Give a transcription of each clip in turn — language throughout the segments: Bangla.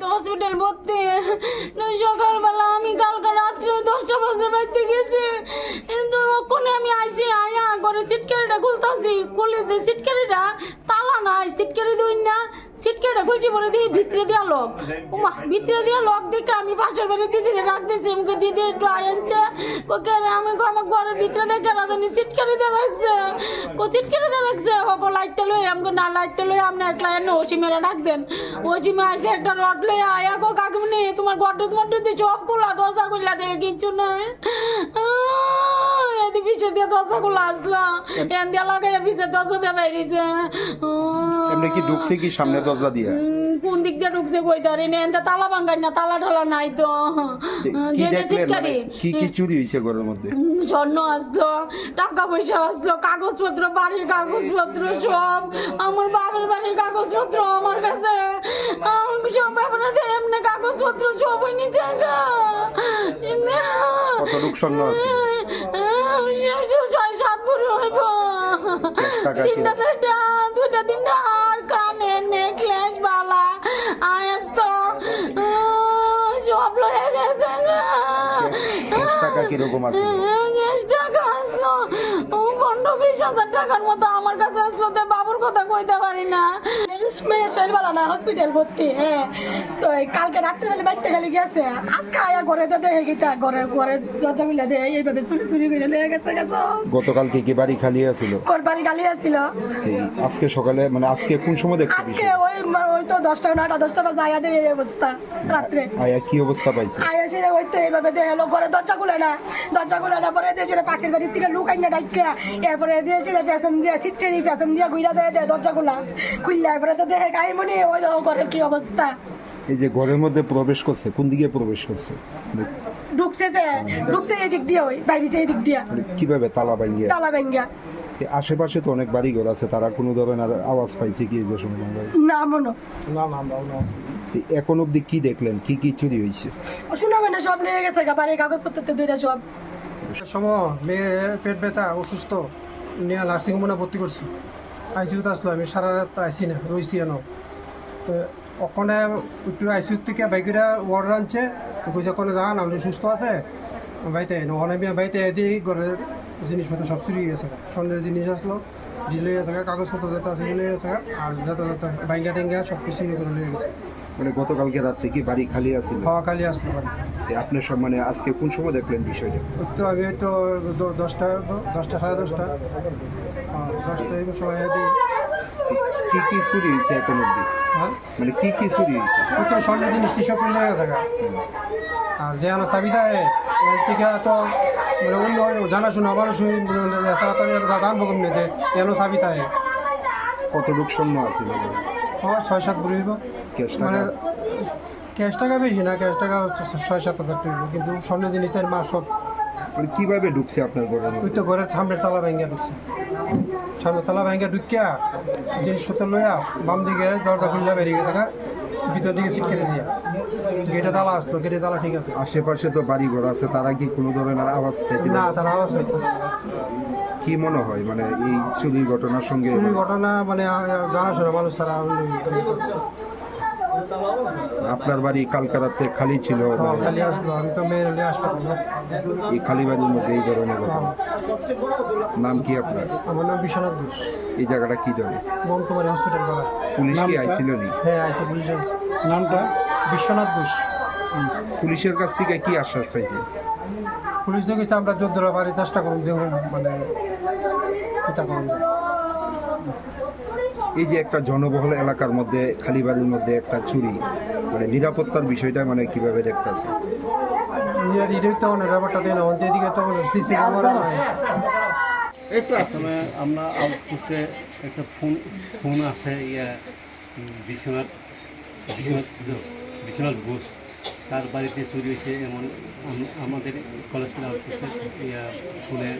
তো হসপিটাল ভর্তি তো সকালবেলা আমি কালকে রাত্রে দশটা বাজে বাড়িতে গেছি। কিন্তু ওখানে আমি আইসি, আয়া করে সিটকারিটা খুলতাছি। খুলে সিটকারিটা তালা নাই সিটকারি দুই না। সিটকারিটা খুলছি বলে দিয়ে ভিতরে দিয়া লোক। ভিতরে দেওয়া লোক দেখে আমি পাশের বাড়ি দিদিরে রাখতেছি আমাকে দিদি, একটু আনছে। ওকে আমি আমার ঘরের ভিতরে দেখে না জানি সিটকারি দিয়ে রাখছে। কো সিটকারি দিয়ে রাখছে? ওকে লাইটটা লই আমাকে না, লাইটটা লই আপনি একলা এনে ওসি মেরে রাখ দেন। ওসি মাইছে একটা রড লই আয়া। গো, কাকিমনি, তোমার গড্ডস মড্ডস দিয়ে সব খোলা, দরজা খুললা, দেখে কিচ্ছু নাই। এদি পিছে দিয়ে দরজা খোলা আসলো। এন দিয়ে লাগাইয়া পিছে দরজা দিয়ে বাইরেছে। এমনি কি ঢুকছে কি সামনে দরজা দিয়া? কোন দিক দিয়ে ঢুকছে কই তালা না তালা ঠালা নাই তো। কি দেখলেন মানে? কি কি চুরি হয়েছে ঘরের মধ্যে? স্বর্ণ আসলো টাকা পয়সা আসলো কাগজপত্র বাড়ির কাগজপত্র সব আমার বাবার বাড়ির কাগজপত্র আমার কাছে। সব ব্যাপারে এমনি কাগজপত্র সব নিচে গা। কতটুক স্বর্ণ আছে? ছয় সাত ভরি হইব। তিনটা চারটা দুইটা তিনটা। কীরকম আছে? গ্যাস টাকা আসলো। পনেরো বিশ হাজার টাকার মতো আমার কাছে আসলো তো বাবুর কথা কইতে পারি না। মেয়ে শৈলবেলা না হসপিটাল ভর্তি হ্যাঁ। তো কালকে রাত্রিবেলা বাইতে গেলে গেছে। আজকে আয়া ঘরে তো দেখে গিতা ঘরে ঘরে দরজা মিলে দেয় এইভাবে চুরি চুরি করে নিয়ে গেছে গেছে গতকাল কি কি বাড়ি খালি আছিল? কোর বাড়ি গালি আসছিল এই আজকে সকালে মানে আজকে কোন সময় দেখছে আজকে ওই ওই তো দশটা নয়টা দশটা বাজে আয়া দেয় এই অবস্থা রাত্রে। আয়া কি অবস্থা পাইছে? আয়া সে ওই তো এইভাবে দেয় এলো ঘরে দরজা খুলে না। দরজা খুলে না পরে দেশের পাশের বাড়ির থেকে লুক আইনা ডাইকা এরপরে দিয়েছিল ফ্যাশন দিয়ে ছিটকেরি ফ্যাশন দিয়ে ঘুরা যায় দেয় দরজা খুলা। খুললা এরপরে তো দেখে গাই মনে ওই ও ঘরে কি অবস্থা। এই যে ঘরের মধ্যে প্রবেশ করছে কোন দিকে প্রবেশ করছে? ঢুকছে যে ঢুকছে এই দিক দিয়ে ওই বাইরে এই দিক দিয়ে। কীভাবে তালা ভাঙ্গিয়া? তালা ভেঙ্গা এই আশেপাশে তো অনেক বাড়ি ঘর আছে তারা কোনো ধরনের আওয়াজ পাইছে কি এই যে সময় আমরা? না না এই এখন অব্দি কি দেখলেন? কি কি চুরি হয়েছে শুনো মানে সব নিয়ে গেছে গা বাড়ির কাগজপত্র তো দুইটা সব। সময় মেয়ে পেট ব্যথা অসুস্থ নিয়ে নার্সিং হোমে ভর্তি করছি। আইসিউতে আসলো আমি সারা রাত আইসি না রইছি এনো তো ওখানে একটু আইসিউ থেকে বাইকেরা ওয়ার্ড আনছে কইছে ওখানে যান আমি সুস্থ আছে? বাইতে ওখানে আমি বাইতে দিয়ে ঘরের জিনিসপত্র সব চুরি হয়ে গেছে। স্বর্ণের জিনিস আসলো ডিলে গেছে কাগজপত্র যেটা আছে ডিলে গেছে আর যাতে যাতে বাইঙ্গা টেঙ্গা সব কিছু ইয়ে করে লিয়ে গেছে। মানে গতকালকে রাত থেকে বাড়ি খালি আছিল খাওয়া খালি আসলো বাড়ি। আপনার সব মানে আজকে কোন সময় দেখলেন বিষয়টা? তো আমি তো দশটা দশটা সাড়ে দশটা। হ্যাঁ, দশটা এই সময় দিই। কি কি চুরি হয়েছে এখন অব্দি হ্যাঁ? মানে কি কি চুরি হয়েছে? তো স্বর্ণের জিনিস টি শার্ট পরে গেছে। আর যে আমার দেয় এর থেকে তো মানে অন্য জানাশোনা মানুষ এছাড়া তো আমি দাম বকম নিতে এনো চাবি দেয় কতটুক স্বর্ণ আছিল আমার ছয় সাত ক্যাশ মানে ক্যাশ টাকা বেশি না ক্যাশ টাকা হচ্ছে ছয় সাত হাজার টাকা। কিন্তু স্বর্ণের জিনিস তার মা সব মানে কীভাবে ঢুকছে আপনার ঘরের ওই তো ঘরের সামনের তালা ভেঙে ঢুকছে। সামনের তালা ভেঙে ঢুকিয়া জিনিসপত্র লইয়া বাম দিকে দরজা খুললে বেরিয়ে গেছে ভিতর দিকে ছিটকে দিয়া। গেটে তালা আসলো গেটে তালা ঠিক আছে। আশেপাশে তো বাড়ি ঘর আছে তারা কি কোনো ধরনের আওয়াজ পেতে না তার আওয়াজ হয়েছে। কি মনে হয় মানে এই চুরির ঘটনার সঙ্গে? চুরির ঘটনা মানে জানাশোনা মানুষ তারা আপনার বাড়ি কালকা রাতে খালি ছিল মানে খালি আসলো। আমি তো মেয়ের এই খালি বাড়ির মধ্যে এই ধরনের ঘটনা। নাম কি আপনার? আমার নাম বিশ্বনাথ ঘোষ। এই জায়গাটা কি ধরে? বনকুমারী হসপিটাল পুলিশ কি আইছিল নি? হ্যাঁ আছে পুলিশ নামটা? বিশ্বনাথ ঘোষ। পুলিশের কাছ থেকে কি আশ্বাস পাইছে? পুলিশ দেখেছে আমরা যোদ্ধরা বাড়ির চেষ্টা করুন দেখুন মানে এটা করুন। এই যে একটা জনবহুল এলাকার মধ্যে খালি বাড়ির মধ্যে একটা চুরি মানে নিরাপত্তার বিষয়টা মানে কীভাবে দেখতেছে? নাই। আসলে আমরা আউটপোস্টে একটা ফোন ফোন আছে ইয়া বিশ্বনাথ বিশ্বনাথ বিশ্বনাথ ঘোষ তার বাড়িতে চুরি হয়েছে এমন আম- আমাদের কলেজের আউটপোস্টে ইয়া ফোনে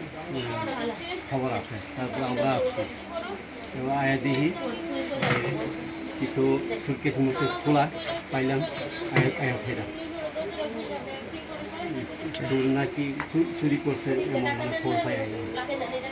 খবর আছে। তারপর আমরা আসছি। তো আয়া দেখি কিছু সুটকেস মুটে খোলা, পাইলাম আয়া আয়া সেটা নাকি চুরি করছে এমন মানে খবর পাই আইলাম